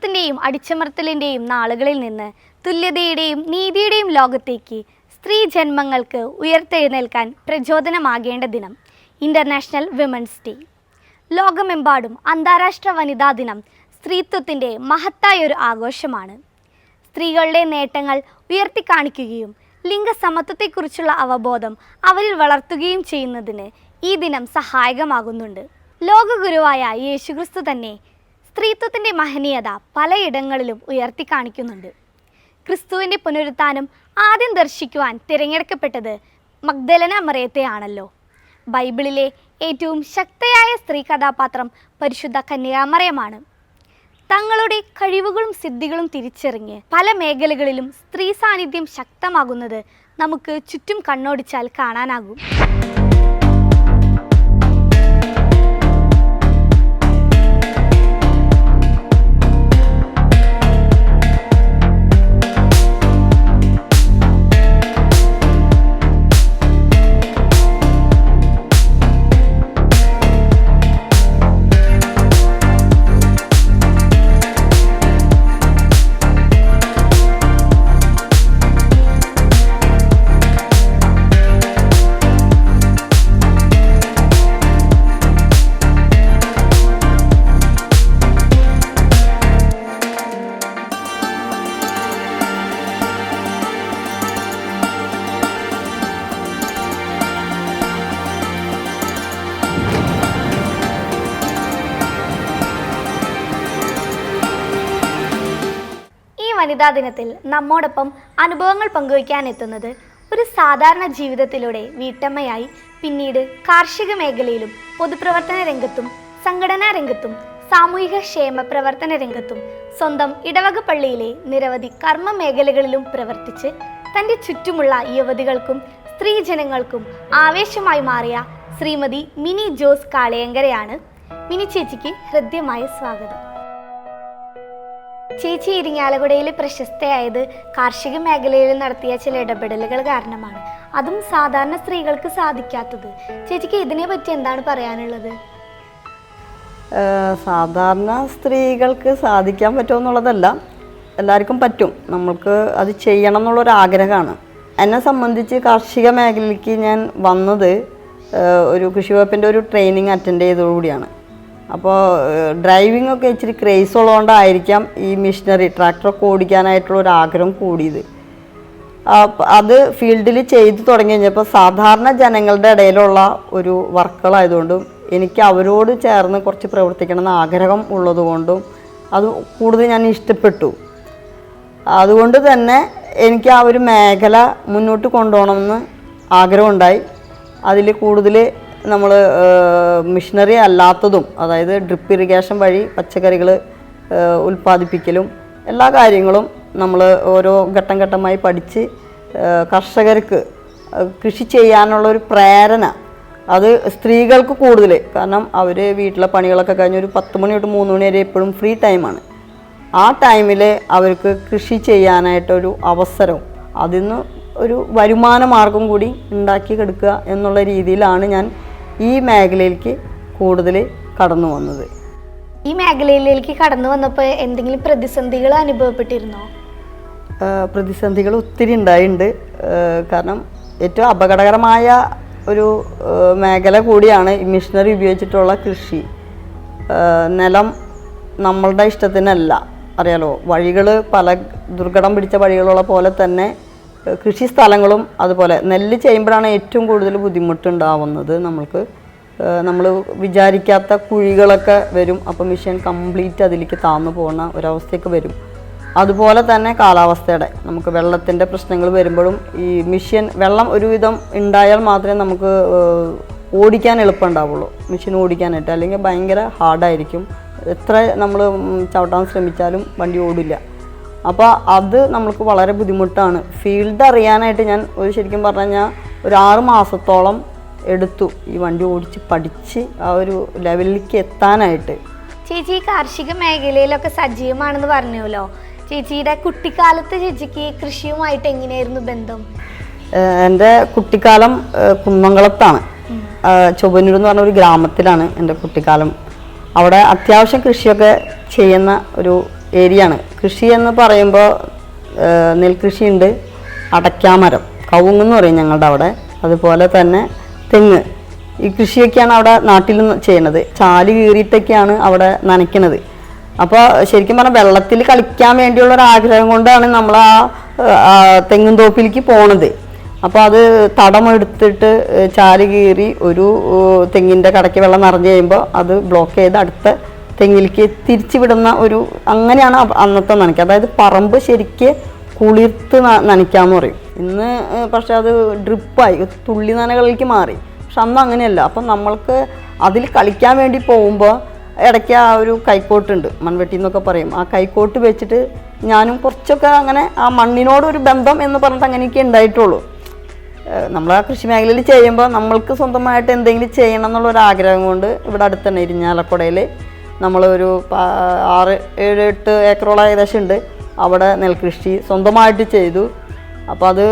സ്ത്രീത്വത്തിന്റെയും അടിച്ചമർത്തലിന്റെയും നാളുകളിൽ നിന്ന് തുല്യതയുടെയും നീതിയുടെയും ലോകത്തേക്ക് സ്ത്രീ ജന്മങ്ങൾക്ക് ഉയർത്തെഴുന്നേൽക്കാൻ പ്രചോദനമാകേണ്ട ദിനം ഇന്റർനാഷണൽ വിമൻസ് ഡേ. ലോകമെമ്പാടും അന്താരാഷ്ട്ര വനിതാ ദിനം സ്ത്രീത്വത്തിന്റെ മഹത്തായൊരു ആഘോഷമാണ്. സ്ത്രീകളുടെ നേട്ടങ്ങൾ ഉയർത്തിക്കാണിക്കുകയും ലിംഗസമത്വത്തെക്കുറിച്ചുള്ള അവബോധം അവരിൽ വളർത്തുകയും ചെയ്യുന്നതിന് ഈ ദിനം സഹായകമാകുന്നുണ്ട്. ലോകഗുരുവായ യേശുക്രിസ്തു തന്നെ സ്ത്രീത്വത്തിന്റെ മഹനീയത പലയിടങ്ങളിലും ഉയർത്തി കാണിക്കുന്നുണ്ട്. ക്രിസ്തുവിന്റെ പുനരുത്ഥാനം ആദ്യം ദർശിക്കുവാൻ തിരഞ്ഞെടുക്കപ്പെട്ടത് മഗ്ദലന മറിയത്തെയാണല്ലോ. ബൈബിളിലെ ഏറ്റവും ശക്തയായ സ്ത്രീ കഥാപാത്രം പരിശുദ്ധ കന്യാമറയമാണ്. തങ്ങളുടെ കഴിവുകളും സിദ്ധികളും തിരിച്ചറിഞ്ഞ് പല മേഖലകളിലും സ്ത്രീ സാന്നിധ്യം ശക്തമാകുന്നത് നമുക്ക് ചുറ്റും കണ്ണോടിച്ചാൽ കാണാനാകും. വനിതാ ദിനത്തിൽ നമ്മോടൊപ്പം അനുഭവങ്ങൾ പങ്കുവയ്ക്കാൻ എത്തുന്നത് ഒരു സാധാരണ ജീവിതത്തിലൂടെ വീട്ടമ്മയായി പിന്നീട് കാർഷിക മേഖലയിലും പൊതുപ്രവർത്തന രംഗത്തും സംഘടനാ രംഗത്തും സാമൂഹിക ക്ഷേമ പ്രവർത്തന രംഗത്തും സ്വന്തം ഇടവക പള്ളിയിലെ നിരവധി കർമ്മ മേഖലകളിലും പ്രവർത്തിച്ച് തന്റെ ചുറ്റുമുള്ള യുവതികൾക്കും സ്ത്രീജനങ്ങൾക്കും ആവേശമായി മാറിയ ശ്രീമതി മിനി ജോസ് കാളയങ്കരയാണ് മിനി ചേച്ചിക്ക് ഹൃദ്യമായ സ്വാഗതം. ചേച്ചി ഇരിങ്ങാലക്കുടയിൽ പ്രശസ്തയായത് കാർഷിക മേഖലയിൽ നടത്തിയ ചില ഇടപെടലുകൾ കാരണമാണ്. അതും സാധാരണ സ്ത്രീകൾക്ക് സാധിക്കാത്തത്. ചേച്ചിക്ക് ഇതിനെ പറ്റി എന്താണ് പറയാനുള്ളത്? സാധാരണ സ്ത്രീകൾക്ക് സാധിക്കാൻ പറ്റുമെന്നുള്ളതല്ല എല്ലാവർക്കും പറ്റും. നമ്മൾക്ക് അത് ചെയ്യണം എന്നുള്ളൊരാഗ്രഹമാണ് എന്നെ സംബന്ധിച്ച് കാർഷിക മേഖലയ്ക്ക് ഞാൻ വന്നത് ഒരു കൃഷി വകുപ്പിന്റെ ഒരു ട്രെയിനിങ് അറ്റൻഡ് ചെയ്തതോടുകൂടിയാണ്. അപ്പോൾ ഡ്രൈവിംഗ് ഒക്കെ ഇച്ചിരി ക്രേസ് ഉള്ളതുകൊണ്ടായിരിക്കാം ഈ മിഷനറി ട്രാക്ടറൊക്കെ ഓടിക്കാനായിട്ടുള്ള ഒരു ആഗ്രഹം കൂടിയത്. അത് ഫീൽഡിൽ ചെയ്തു തുടങ്ങി കഴിഞ്ഞപ്പോൾ സാധാരണ ജനങ്ങളുടെ ഇടയിലുള്ള ഒരു വർക്കുകളായതുകൊണ്ടും എനിക്ക് അവരോട് ചേർന്ന് കുറച്ച് പ്രവർത്തിക്കണം എന്ന് ആഗ്രഹം ഉള്ളതുകൊണ്ടും അത് കൂടുതൽ ഞാൻ ഇഷ്ടപ്പെട്ടു. അതുകൊണ്ട് തന്നെ എനിക്ക് ആ ഒരു മേഖല മുന്നോട്ട് കൊണ്ടുപോകണമെന്ന് ആഗ്രഹമുണ്ടായി. അതിൽ കൂടുതൽ നമ്മൾ മിഷനറി അല്ലാത്തതും അതായത് ഡ്രിപ്പ് ഇറിഗേഷൻ വഴി പച്ചക്കറികൾ ഉൽപ്പാദിപ്പിക്കലും എല്ലാ കാര്യങ്ങളും നമ്മൾ ഓരോ ഘട്ടം ഘട്ടമായി പഠിച്ച് കർഷകർക്ക് കൃഷി ചെയ്യാനുള്ള ഒരു പ്രേരണ അത് സ്ത്രീകൾക്ക് കൂടുതൽ കാരണം അവർ വീട്ടിലെ പണികളൊക്കെ കഴിഞ്ഞ് ഒരു പത്ത് മണി തൊട്ട് മൂന്ന് മണി വരെ എപ്പോഴും ഫ്രീ ടൈമാണ് ആ ടൈമിൽ അവർക്ക് കൃഷി ചെയ്യാനായിട്ടൊരു അവസരവും അതിൽ നിന്ന് ഒരു വരുമാന മാർഗം കൂടി ഉണ്ടാക്കി കൊടുക്കുക എന്നുള്ള രീതിയിലാണ് ഞാൻ ഈ മേഖലയിലേക്ക് കൂടുതൽ കടന്നു വന്നത്. ഈ മേഖലയിലേക്ക് കടന്നു വന്നപ്പോൾ എന്തെങ്കിലും പ്രതിസന്ധികൾ അനുഭവപ്പെട്ടിരുന്നോ? പ്രതിസന്ധികൾ ഒത്തിരി ഉണ്ടായിട്ടുണ്ട്. കാരണം ഏറ്റവും അപകടകരമായ ഒരു മേഖല കൂടിയാണ് മിഷനറി ഉപയോഗിച്ചിട്ടുള്ള കൃഷി. നിലം നമ്മളുടെ ഇഷ്ടത്തിനല്ല. അറിയാലോ വഴികൾ പല ദുർഘടം പിടിച്ച വഴികളുള്ള പോലെ തന്നെ കൃഷി സ്ഥലങ്ങളും അതുപോലെ നെല്ല് ചെയ്യുമ്പോഴാണ് ഏറ്റവും കൂടുതൽ ബുദ്ധിമുട്ടുണ്ടാവുന്നത് നമ്മൾക്ക്. നമ്മൾ വിചാരിക്കാത്ത കുഴികളൊക്കെ വരും അപ്പോൾ മിഷൻ കംപ്ലീറ്റ് അതിലേക്ക് താന്നു പോകുന്ന ഒരവസ്ഥയൊക്കെ വരും. അതുപോലെ തന്നെ കാലാവസ്ഥയുടെ നമുക്ക് വെള്ളത്തിന്റെ പ്രശ്നങ്ങൾ വരുമ്പോഴും ഈ മിഷ്യൻ വെള്ളം ഒരുവിധം ഉണ്ടായാൽ മാത്രമേ നമുക്ക് ഓടിക്കാൻ എളുപ്പം ഉണ്ടാവുള്ളൂ മെഷീൻ ഓടിക്കാനായിട്ട് അല്ലെങ്കിൽ ഭയങ്കര ഹാർഡായിരിക്കും. എത്ര നമ്മൾ ചവിട്ടാൻ ശ്രമിച്ചാലും വണ്ടി ഓടില്ല. അപ്പോൾ അത് നമ്മൾക്ക് വളരെ ബുദ്ധിമുട്ടാണ്. ഫീൽഡ് അറിയാനായിട്ട് ഞാൻ ഒരു ശരിക്കും പറഞ്ഞു കഴിഞ്ഞാൽ ഒരു ആറ് മാസത്തോളം എടുത്തു ഈ വണ്ടി ഓടിച്ച് പഠിച്ച് ആ ഒരു ലെവലിലേക്ക് എത്താനായിട്ട്. ചേച്ചി കാർഷിക മേഖലയിലൊക്കെ സജീവമാണെന്ന് പറഞ്ഞല്ലോ ചേച്ചിയുടെ കുട്ടിക്കാലത്ത് ചേച്ചിക്ക് കൃഷിയുമായിട്ട് എങ്ങനെയായിരുന്നു ബന്ധം? എന്റെ കുട്ടിക്കാലം കുന്നംകുളത്താണ് ചൊവ്വനൂർ എന്ന് പറഞ്ഞ ഒരു ഗ്രാമത്തിലാണ് എന്റെ കുട്ടിക്കാലം. അവിടെ അത്യാവശ്യം കൃഷിയൊക്കെ ചെയ്യുന്ന ഒരു ഏരിയ ആണ് കൃഷി എന്ന് പറയുമ്പോൾ നെൽകൃഷിയുണ്ട്. അടയ്ക്കാമരം. കവുങ്ങെന്ന് പറയും ഞങ്ങളുടെ അവിടെ. അതുപോലെ തന്നെ തെങ്ങ്. ഈ കൃഷിയൊക്കെയാണ് അവിടെ നാട്ടിൽ ചെയ്യണത് ചാൽ കീറിയിട്ടൊക്കെയാണ് അവിടെ നനയ്ക്കണത്. അപ്പോൾ ശരിക്കും പറഞ്ഞാൽ വെള്ളത്തിൽ കളിക്കാൻ വേണ്ടിയുള്ള ഒരു ആഗ്രഹം കൊണ്ടാണ് നമ്മൾ ആ തെങ്ങും തോപ്പിലേക്ക് പോണത്. അപ്പോൾ അത് തടമെടുത്തിട്ട് ചാൽ കീറി ഒരു തെങ്ങിന്റെ കടയ്ക്ക് വെള്ളം നിറഞ്ഞു കഴിയുമ്പോൾ അത് ബ്ലോക്ക് ചെയ്ത് അടുത്ത തെങ്ങിലേക്ക് തിരിച്ചുവിടുന്ന ഒരു അങ്ങനെയാണ് അന്നത്തെ നനയ്ക്കുക അതായത് പറമ്പ് ശരിക്ക് കുളിർത്ത് നനയ്ക്കാന്ന് പറയും. ഇന്ന് പക്ഷേ അത് ഡ്രിപ്പായി. തുള്ളി നനകളിലേക്ക് മാറി. പക്ഷെ അന്ന് അങ്ങനെയല്ല. അപ്പം നമ്മൾക്ക് അതിൽ കളിക്കാൻ വേണ്ടി പോകുമ്പോൾ ഇടയ്ക്ക് ആ ഒരു കൈക്കോട്ടുണ്ട്. മൺവെട്ടി എന്നൊക്കെ പറയും. ആ കൈക്കോട്ട് വെച്ചിട്ട് ഞാനും കുറച്ചൊക്കെ അങ്ങനെ ആ മണ്ണിനോടൊരു ബന്ധം എന്ന് പറഞ്ഞിട്ട് അങ്ങനെയൊക്കെ ഉണ്ടായിട്ടുള്ളൂ. നമ്മൾ ആ കൃഷി മേഖലയിൽ ചെയ്യുമ്പോൾ നമ്മൾക്ക് സ്വന്തമായിട്ട് എന്തെങ്കിലും ചെയ്യണം എന്നുള്ള ഒരു ആഗ്രഹം കൊണ്ട് ഇവിടെ അടുത്ത് തന്നെ ഇരിഞ്ഞാലക്കുടയിൽ നമ്മളൊരു ആറ് ഏഴ് എട്ട് ഏക്കറോളം ഏകദേശം ഉണ്ട്. അവിടെ നെൽകൃഷി സ്വന്തമായിട്ട് ചെയ്തു. അപ്പോൾ അത്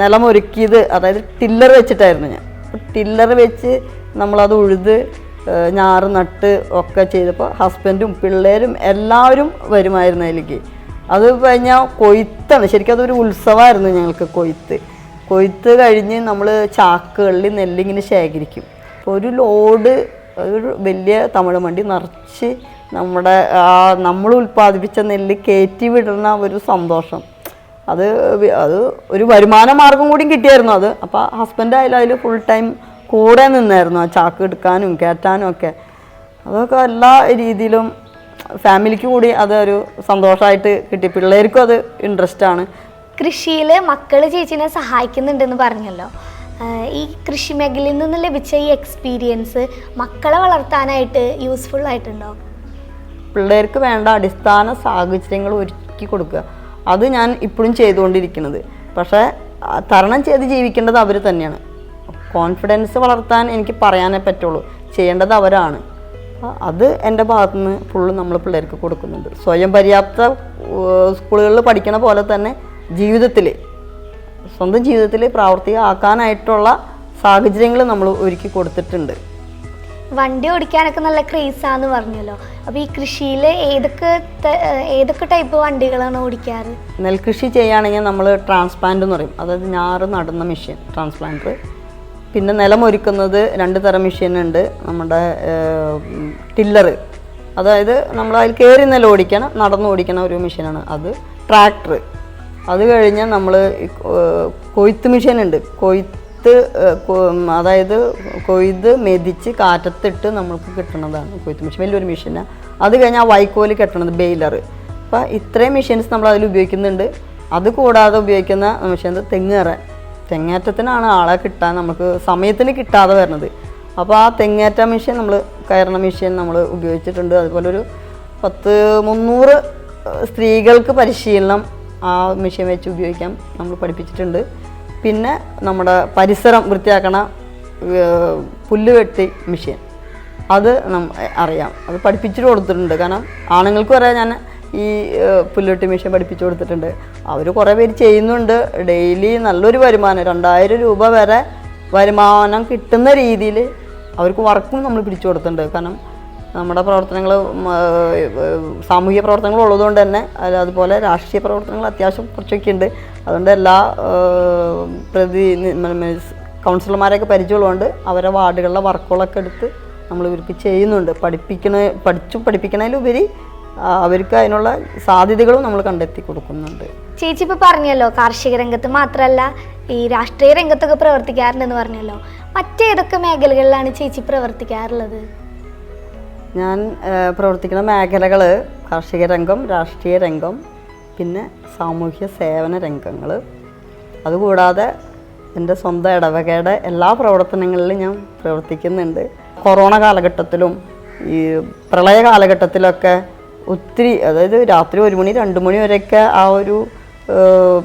നിലമൊരുക്കിയത് അതായത് ടില്ലർ വെച്ചിട്ടായിരുന്നു ഞാൻ. ടില്ലർ വെച്ച് നമ്മളത് ഉഴുത് ഞാറ് നട്ട് ഒക്കെ ചെയ്തപ്പോൾ ഹസ്ബൻഡും പിള്ളേരും എല്ലാവരും വരുമായിരുന്നു അതിലേക്ക്. അത് കഴിഞ്ഞാൽ കൊയ്ത്താണ്. ശരിക്കും അതൊരു ഉത്സവമായിരുന്നു ഞങ്ങൾക്ക് കൊയ്ത്ത്. കൊയ്ത്ത് കഴിഞ്ഞ് നമ്മൾ ചാക്കുകളിൽ നെല്ലിങ്ങനെ ശേഖരിക്കും. അപ്പോൾ ഒരു ലോഡ് ഒരു വലിയ തമിഴ് മണ്ടി നിറച്ച് നമ്മുടെ ആ നമ്മൾ ഉൽപ്പാദിപ്പിച്ച നെല്ല് കയറ്റി വിടുന്ന ഒരു സന്തോഷം. അത് അത് ഒരു വരുമാന മാർഗം കൂടി കിട്ടിയായിരുന്നു അത്. അപ്പോൾ ഹസ്ബൻഡ് ആയാലും അതിൽ ഫുൾ ടൈം കൂടെ നിന്നായിരുന്നു ആ ചാക്ക് എടുക്കാനും കയറ്റാനും ഒക്കെ. അതൊക്കെ എല്ലാ രീതിയിലും ഫാമിലിക്ക് കൂടി അതൊരു സന്തോഷമായിട്ട് കിട്ടി. പിള്ളേർക്കും അത് ഇൻട്രസ്റ്റ് ആണ്. കൃഷിയിൽ മക്കൾ ചേച്ചിനെ സഹായിക്കുന്നുണ്ടെന്ന് പറഞ്ഞല്ലോ. ഈ കൃഷി മേഖലയിൽ നിന്ന് ലഭിച്ച ഈ എക്സ്പീരിയൻസ് മക്കളെ വളർത്താനായിട്ട് യൂസ്ഫുൾ ആയിട്ടുണ്ടോ? പിള്ളേർക്ക് വേണ്ട അടിസ്ഥാന സാഹചര്യങ്ങൾ ഒരുക്കി കൊടുക്കുക. അത് ഞാൻ ഇപ്പോഴും ചെയ്തുകൊണ്ടിരിക്കുന്നത്. പക്ഷേ തരണം ചെയ്ത് ജീവിക്കേണ്ടത് അവർ തന്നെയാണ്. കോൺഫിഡൻസ് വളർത്താൻ എനിക്ക് പറയാനേ പറ്റുള്ളൂ. ചെയ്യേണ്ടത് അവരാണ്. അത് എന്റെ ഭാഗത്തു നിന്ന് ഫുള്ള് നമ്മൾ പിള്ളേർക്ക് കൊടുക്കുന്നുണ്ട്. സ്വയം പര്യാപ്ത സ്കൂളുകളിൽ പഠിക്കണ പോലെ തന്നെ ജീവിതത്തിൽ സ്വന്തം ജീവിതത്തിൽ പ്രാവർത്തികമാക്കാനായിട്ടുള്ള സാഹചര്യങ്ങൾ നമ്മൾ ഒരുക്കി കൊടുത്തിട്ടുണ്ട്. വണ്ടി ഓടിക്കാനൊക്കെ നല്ല ക്രേസാന്ന് പറഞ്ഞല്ലോ. അപ്പോൾ ഈ കൃഷിയിൽ ഏതൊക്കെ ഏതൊക്കെ ടൈപ്പ് വണ്ടികളാണ് ഓടിക്കാറ്? നെൽകൃഷി ചെയ്യുകയാണെങ്കിൽ നമ്മൾ ട്രാൻസ്പ്ലാന്റ് എന്ന് പറയും. അതായത് ഞാറ് നടുന്ന മെഷീൻ ട്രാൻസ്പ്ലാന്റർ. പിന്നെ നിലമൊരുക്കുന്നത് രണ്ട് തരം മെഷീൻ ഉണ്ട്. നമ്മുടെ ടില്ലർ അതായത് നമ്മൾ അതിൽ കയറി നിലം ഓടിക്കണം നടന്ന് ഓടിക്കണ ഒരു മെഷീനാണ് അത്. ട്രാക്ടർ. അത് കഴിഞ്ഞാൽ നമ്മൾ കൊയ്ത്ത് മെഷീൻ ഉണ്ട് കൊയ്ത്ത് അതായത് കൊയ്ത് മെതിച്ച് കാറ്റത്തിട്ട് നമ്മൾക്ക് കിട്ടുന്നതാണ് കൊയ്ത്ത് മെഷീൻ. വലിയൊരു മെഷീനാണ് അത് കഴിഞ്ഞാൽ വൈക്കോൽ കെട്ടണത് ബെയിലർ അപ്പോൾ ഇത്രയും മെഷീൻസ് നമ്മൾ അതിൽ ഉപയോഗിക്കുന്നുണ്ട്. അത് കൂടാതെ ഉപയോഗിക്കുന്ന മെഷീൻ തെങ്ങേറാൻ തെങ്ങേറ്റത്തിനാണ് ആളെ കിട്ടാൻ നമുക്ക് സമയത്തിന് കിട്ടാതെ വരുന്നത് അപ്പോൾ ആ തെങ്ങേറ്റ മെഷീൻ നമ്മൾ കയറണ മെഷീൻ നമ്മൾ ഉപയോഗിച്ചിട്ടുണ്ട്. അതുപോലെ ഒരു പത്ത് മുന്നൂറ് സ്ത്രീകൾക്ക് പരിശീലനം ആ മെഷീൻ വെച്ച് ഉപയോഗിക്കാം. നമ്മൾ പഠിപ്പിച്ചിട്ടുണ്ട്. പിന്നെ നമ്മുടെ പരിസരം വൃത്തിയാക്കണ പുല്ല് വെട്ടി മെഷീൻ അത് അറിയാം. അത് പഠിപ്പിച്ചിട്ട് കൊടുത്തിട്ടുണ്ട്. കാരണം ആണുങ്ങൾക്ക് വരെ ഞാൻ ഈ പുല്ല് പുല്ലുവെട്ടി മെഷീൻ പഠിപ്പിച്ചു കൊടുത്തിട്ടുണ്ട്. അവർ കുറേ പേര് ചെയ്യുന്നുണ്ട്. ഡെയിലി നല്ലൊരു വരുമാനം. രണ്ടായിരം രൂപ വരെ വരുമാനം കിട്ടുന്ന രീതിയിൽ അവർക്ക് വർക്കും നമ്മൾ പിടിച്ചു കൊടുത്തിട്ടുണ്ട്. കാരണം നമ്മുടെ പ്രവർത്തനങ്ങൾ സാമൂഹിക പ്രവർത്തനങ്ങൾ ഉള്ളതുകൊണ്ട് തന്നെ അത് അതുപോലെ രാഷ്ട്രീയ പ്രവർത്തനങ്ങൾ അത്യാവശ്യം കുറച്ചൊക്കെ ഉണ്ട്. അതുകൊണ്ട് എല്ലാ പ്രതി കൗൺസിലർമാരെയൊക്കെ പരിചയമുള്ളതുകൊണ്ട് അവരെ വാർഡുകളിലെ വർക്കുകളൊക്കെ എടുത്ത് നമ്മൾ ഇവർക്ക് ചെയ്യുന്നുണ്ട്. പഠിപ്പിക്കണ പഠിച്ചു പഠിപ്പിക്കണതിലുപരി അവർക്ക് അതിനുള്ള സാധ്യതകളും നമ്മൾ കണ്ടെത്തി കൊടുക്കുന്നുണ്ട്. ചേച്ചി ഇപ്പോൾ പറഞ്ഞല്ലോ കാർഷിക രംഗത്ത് മാത്രമല്ല ഈ രാഷ്ട്രീയ രംഗത്തൊക്കെ പ്രവർത്തിക്കാറുണ്ടെന്ന് പറഞ്ഞല്ലോ. മറ്റേതൊക്കെ മേഖലകളിലാണ് ചേച്ചി പ്രവർത്തിക്കാറുള്ളത്? ഞാൻ പ്രവർത്തിക്കുന്ന മേഖലകൾ കാർഷിക രംഗം രാഷ്ട്രീയ രംഗം പിന്നെ സാമൂഹ്യ സേവന രംഗങ്ങൾ അതുകൂടാതെ എന്റെ സ്വന്തം ഇടവകയുടെ എല്ലാ പ്രവർത്തനങ്ങളിലും ഞാൻ പ്രവർത്തിക്കുന്നുണ്ട്. കൊറോണ കാലഘട്ടത്തിലും ഈ പ്രളയ കാലഘട്ടത്തിലൊക്കെ ഒത്തിരി അതായത് രാത്രി ഒരു മണി രണ്ട് മണി വരെയൊക്കെ ആ ഒരു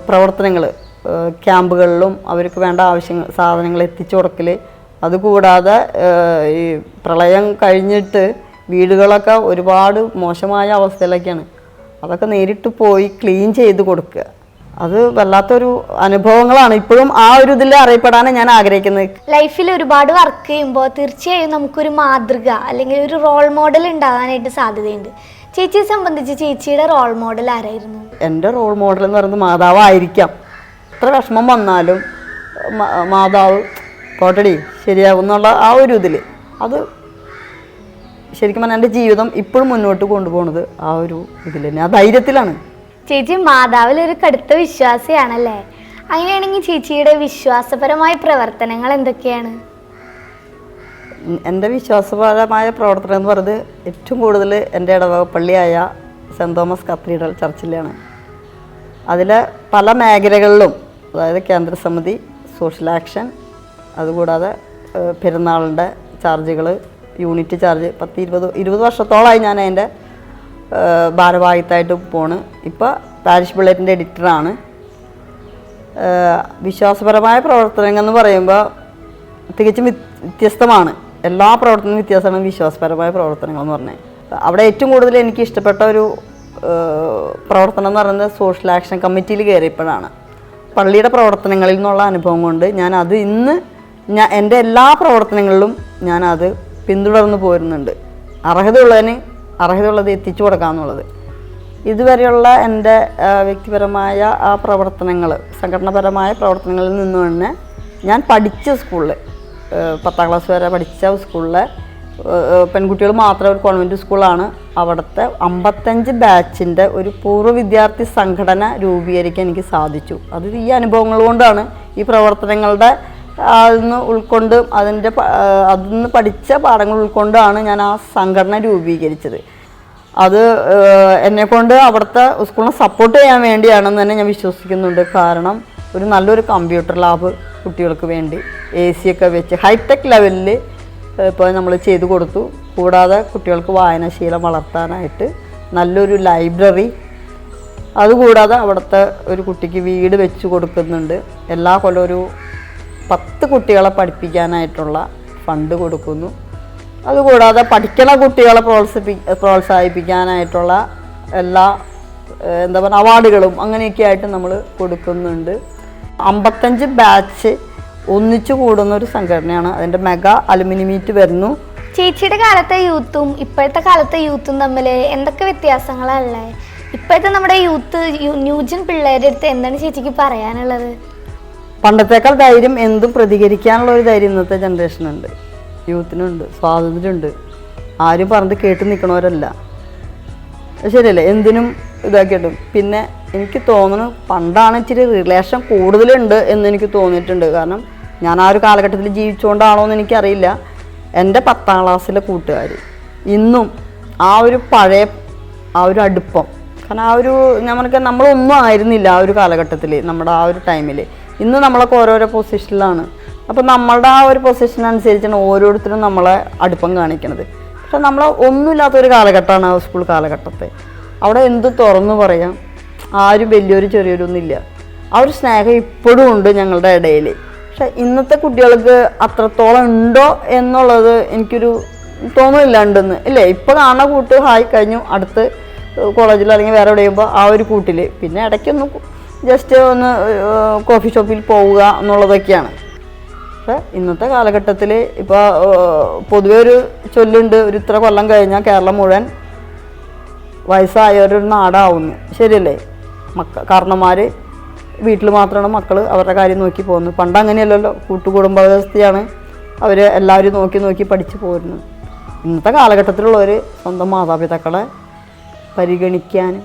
പ്രവർത്തനങ്ങൾ ക്യാമ്പുകളിലും അവർക്ക് വേണ്ട ആവശ്യങ്ങൾ സാധനങ്ങൾ എത്തിച്ചു കൊടുക്കൽ അതുകൂടാതെ ഈ പ്രളയം കഴിഞ്ഞിട്ട് വീടുകളൊക്കെ ഒരുപാട് മോശമായ അവസ്ഥയിലൊക്കെയാണ്. അതൊക്കെ നേരിട്ട് പോയി ക്ലീൻ ചെയ്ത് കൊടുക്കുക. അത് വല്ലാത്തൊരു അനുഭവങ്ങളാണ്. ഇപ്പോഴും ആ ഒരു ഇതിൽ അറിയപ്പെടാനാണ് ഞാൻ ആഗ്രഹിക്കുന്നത്. ലൈഫിൽ ഒരുപാട് വർക്ക് ചെയ്യുമ്പോൾ തീർച്ചയായും നമുക്കൊരു മാതൃക അല്ലെങ്കിൽ ഒരു റോൾ മോഡൽ ഉണ്ടാകാനായിട്ട് സാധ്യതയുണ്ട്. ചേച്ചിയെ സംബന്ധിച്ച് ചേച്ചിയുടെ റോൾ മോഡൽ ആരായിരുന്നു? എന്റെ റോൾ മോഡൽ എന്ന് പറയുന്നത് മാതാവായിരിക്കാം. എത്ര വിഷമം വന്നാലും മാതാവ് പോട്ടടി ശരിയാകും എന്നുള്ള ആ ഒരു ഇതിൽ അത് ശരിക്കും പറഞ്ഞാൽ എന്റെ ജീവിതം ഇപ്പോഴും മുന്നോട്ട് കൊണ്ടുപോകുന്നത് ആ ഒരു ഇതിൽ തന്നെ ആ ധൈര്യത്തിലാണ്. ചേച്ചി മാതാവിൽ ഒരു കടുത്ത വിശ്വാസിയാണല്ലേ? അങ്ങനെയാണെങ്കിൽ ചേച്ചിയുടെ വിശ്വാസപരമായ പ്രവർത്തനങ്ങൾ എന്തൊക്കെയാണ്? എന്റെ വിശ്വാസപരമായ പ്രവർത്തനം എന്ന് പറയുന്നത് ഏറ്റവും കൂടുതൽ എന്റെ ഇടവക പള്ളിയായ സെന്റ് തോമസ് കത്തീഡ്രൽ ചർച്ചിലാണ്. അതിലെ പല മേഖലകളിലും അതായത് കേന്ദ്രസമിതി സോഷ്യൽ ആക്ഷൻ അതുകൂടാതെ പെരുന്നാളിന്റെ ചാർജുകൾ യൂണിറ്റ് ചാർജ് പത്ത് ഇരുപത് ഇരുപത് വർഷത്തോളമായി ഞാൻ അതിന്റെ ഭാരവാഹിത്തായിട്ട് പോണ്. ഇപ്പോൾ പാരിഷ് ബുള്ളറ്റിന്റെ എഡിറ്ററാണ്. വിശ്വാസപരമായ പ്രവർത്തനങ്ങൾ എന്ന് പറയുമ്പോൾ തികച്ചും വ്യത്- വ്യത്യസ്തമാണ്. എല്ലാ പ്രവർത്തനവും വ്യത്യാസമാണ് വിശ്വാസപരമായ പ്രവർത്തനങ്ങൾ എന്ന് പറഞ്ഞാൽ. അവിടെ ഏറ്റവും കൂടുതൽ എനിക്ക് ഇഷ്ടപ്പെട്ട ഒരു പ്രവർത്തനം എന്ന് പറയുന്നത് സോഷ്യൽ ആക്ഷൻ കമ്മിറ്റിയിൽ കയറിയപ്പോഴാണ്. പള്ളിയുടെ പ്രവർത്തനങ്ങളിൽ നിന്നുള്ള അനുഭവം കൊണ്ട് ഞാൻ അത് ഇന്ന് ഞാൻ എന്റെ എല്ലാ പ്രവർത്തനങ്ങളിലും ഞാനത് പിന്തുടർന്ന് പോരുന്നുണ്ട്. അർഹതയുള്ളതിന് അർഹതയുള്ളത് എത്തിച്ചു കൊടുക്കാമെന്നുള്ളത് ഇതുവരെയുള്ള എന്റെ വ്യക്തിപരമായ ആ പ്രവർത്തനങ്ങൾ സംഘടനാപരമായ പ്രവർത്തനങ്ങളിൽ നിന്ന് തന്നെ ഞാൻ പഠിച്ച സ്കൂളിൽ പത്താം ക്ലാസ് വരെ പഠിച്ച സ്കൂളിലെ പെൺകുട്ടികൾ മാത്രം ഒരു കോൺവെന്റ് സ്കൂളാണ്. അവിടുത്തെ അമ്പത്തഞ്ച് ബാച്ചിന്റെ ഒരു പൂർവ വിദ്യാർത്ഥി സംഘടന രൂപീകരിക്കാൻ എനിക്ക് സാധിച്ചു. അത് ഈ അനുഭവങ്ങൾ കൊണ്ടാണ് ഈ പ്രവർത്തനങ്ങളുടെ അതിൽ നിന്ന് ഉൾക്കൊണ്ട് അതിന്റെ നിന്ന് പഠിച്ച പാഠങ്ങൾ ഉൾക്കൊണ്ടാണ് ഞാൻ ആ സംഘടന രൂപീകരിച്ചത്. അത് എന്നെക്കൊണ്ട് അവിടുത്തെ സ്കൂളിനെ സപ്പോർട്ട് ചെയ്യാൻ വേണ്ടിയാണെന്ന് തന്നെ ഞാൻ വിശ്വസിക്കുന്നുണ്ട്. കാരണം ഒരു നല്ലൊരു കമ്പ്യൂട്ടർ ലാബ് കുട്ടികൾക്ക് വേണ്ടി എ സി ഒക്കെ വെച്ച് ഹൈടെക് ലെവലിൽ ഇപ്പോൾ നമ്മൾ ചെയ്തു കൊടുത്തു. കൂടാതെ കുട്ടികൾക്ക് വായനാശീലം വളർത്താനായിട്ട് നല്ലൊരു ലൈബ്രറി അതുകൂടാതെ അവിടുത്തെ ഒരു കുട്ടിക്ക് വീട് വെച്ച് കൊടുക്കുന്നുണ്ട്. എല്ലാ കൊല്ലം ഒരു പത്ത് കുട്ടികളെ പഠിപ്പിക്കാനായിട്ടുള്ള ഫണ്ട് കൊടുക്കുന്നു. അതുകൂടാതെ പഠിക്കണ കുട്ടികളെ പ്രോത്സാഹിപ്പി പ്രോത്സാഹിപ്പിക്കാനായിട്ടുള്ള എല്ലാ എന്താ പറയുക അവാർഡുകളും അങ്ങനെയൊക്കെ ആയിട്ട് നമ്മൾ കൊടുക്കുന്നുണ്ട്. അമ്പത്തഞ്ച് ബാച്ച് ഒന്നിച്ചു കൂടുന്ന ഒരു സംഘടനയാണ് അതിന്റെ മെഗാ അലുമിനി മീറ്റ് വരുന്നു. ചേച്ചിയുടെ കാലത്തെ യൂത്തും ഇപ്പോഴത്തെ കാലത്തെ യൂത്തും തമ്മിൽ എന്തൊക്കെ വ്യത്യാസങ്ങളല്ലേ ഇപ്പോഴത്തെ നമ്മുടെ യൂത്ത് ന്യൂജൻ പിള്ളേരുടെ അടുത്ത് എന്താണ് ചേച്ചിക്ക് പറയാനുള്ളത്? പണ്ടത്തേക്കാൾ ധൈര്യം എന്തും പ്രതികരിക്കാനുള്ള ഒരു ധൈര്യം ഇന്നത്തെ ജനറേഷനുണ്ട് യൂത്തിനുണ്ട് സ്വാതന്ത്ര്യമുണ്ട്. ആരും പറഞ്ഞിട്ട് കേട്ട് നിൽക്കണവരല്ല ശരിയല്ലേ? എന്തിനും ഇതാക്കിയിട്ടും പിന്നെ എനിക്ക് തോന്നുന്നു പണ്ടാണ് ഇച്ചിരി റിലേഷൻ കൂടുതലുണ്ട് എന്ന് എനിക്ക് തോന്നിയിട്ടുണ്ട്. കാരണം ഞാൻ ആ ഒരു കാലഘട്ടത്തിൽ ജീവിച്ചുകൊണ്ടാണോ എന്ന് എനിക്കറിയില്ല. എന്റെ പത്താം ക്ലാസ്സിലെ കൂട്ടുകാർ ഇന്നും ആ ഒരു പഴയ ആ ഒരു അടുപ്പം. കാരണം ആ ഒരു നമ്മൾക്ക് നമ്മളൊന്നും ആയിരുന്നില്ല ആ ഒരു കാലഘട്ടത്തിൽ നമ്മുടെ ആ ഒരു ടൈമിൽ ഇന്ന് നമ്മളൊക്കെ ഓരോരോ പൊസിഷനിലാണ് അപ്പോൾ നമ്മളുടെ ആ ഒരു പൊസിഷൻ അനുസരിച്ചാണ് ഓരോരുത്തരും നമ്മളെ അടുപ്പം കാണിക്കുന്നത് പക്ഷെ നമ്മൾ ഒന്നുമില്ലാത്തൊരു കാലഘട്ടമാണ് ആ സ്കൂൾ കാലഘട്ടത്തെ. അവിടെ എന്ത് തുറന്നു പറയാം? ആരും വലിയൊരു ചെറിയൊരു ഒന്നുമില്ല ആ ഒരു സ്നേഹം ഇപ്പോഴും ഉണ്ട് ഞങ്ങളുടെ ഇടയിൽ പക്ഷെ ഇന്നത്തെ കുട്ടികൾക്ക് അത്രത്തോളം ഉണ്ടോ എന്നുള്ളത് എനിക്കൊരു തോന്നുന്നില്ല ഉണ്ടെന്ന് ഇല്ലേ? ഇപ്പോൾ കാണുന്ന കൂട്ട് ഹായ് കഴിഞ്ഞു അടുത്ത് കോളേജിൽ അല്ലെങ്കിൽ വേറെ എവിടെ ആ ഒരു കൂട്ടിൽ പിന്നെ ഇടയ്ക്കൊന്ന് ജസ്റ്റ് ഒന്ന് കോഫി ഷോപ്പിൽ പോവുക എന്നുള്ളതൊക്കെയാണ്. പക്ഷേ ഇന്നത്തെ കാലഘട്ടത്തിൽ ഇപ്പോൾ പൊതുവെ ഒരു ചൊല്ലുണ്ട് ഒരു ഇത്ര കൊല്ലം കഴിഞ്ഞാൽ കേരളം മുഴുവൻ വയസ്സായവരൊരു നാടാവുന്നു. ശരിയല്ലേ? മക്ക കാരണന്മാർ വീട്ടിൽ മാത്രമാണ് മക്കൾ അവരുടെ കാര്യം നോക്കി പോകുന്നത്. പണ്ട് അങ്ങനെയല്ലല്ലോ കൂട്ടുകുടുംബ വ്യവസ്ഥയാണ് അവർ എല്ലാവരും നോക്കി നോക്കി പഠിച്ചു പോരുന്നത്. ഇന്നത്തെ കാലഘട്ടത്തിലുള്ളവർ സ്വന്തം മാതാപിതാക്കളെ പരിഗണിക്കാനും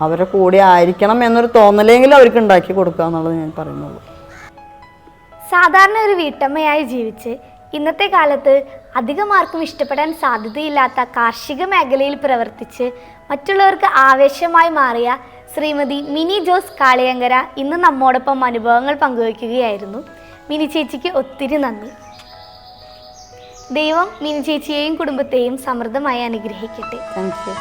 അവരുടെ കൂടെ ആയിരിക്കണം എന്നൊരു തോന്നലെങ്കിലും അവർക്ക് ഉണ്ടാക്കി കൊടുക്കുക എന്നുള്ളത് ഞാൻ പറയുന്നുള്ളൂ. സാധാരണ ഒരു വീട്ടമ്മയായി ജീവിച്ച് ഇന്നത്തെ കാലത്ത് അധികം ആർക്കും ഇഷ്ടപ്പെടാൻ സാധ്യതയില്ലാത്ത കാർഷിക മേഖലയിൽ പ്രവർത്തിച്ച് മറ്റുള്ളവർക്ക് ആവേശമായി മാറിയ ശ്രീമതി മിനി ജോസ് കാളിയങ്കര ഇന്ന് നമ്മോടൊപ്പം അനുഭവങ്ങൾ പങ്കുവയ്ക്കുകയായിരുന്നു. മിനി ചേച്ചിക്ക് ഒത്തിരി നന്ദി. ദൈവം മിനി ചേച്ചിയെയും കുടുംബത്തെയും സമൃദ്ധമായി അനുഗ്രഹിക്കട്ടെ. Thank you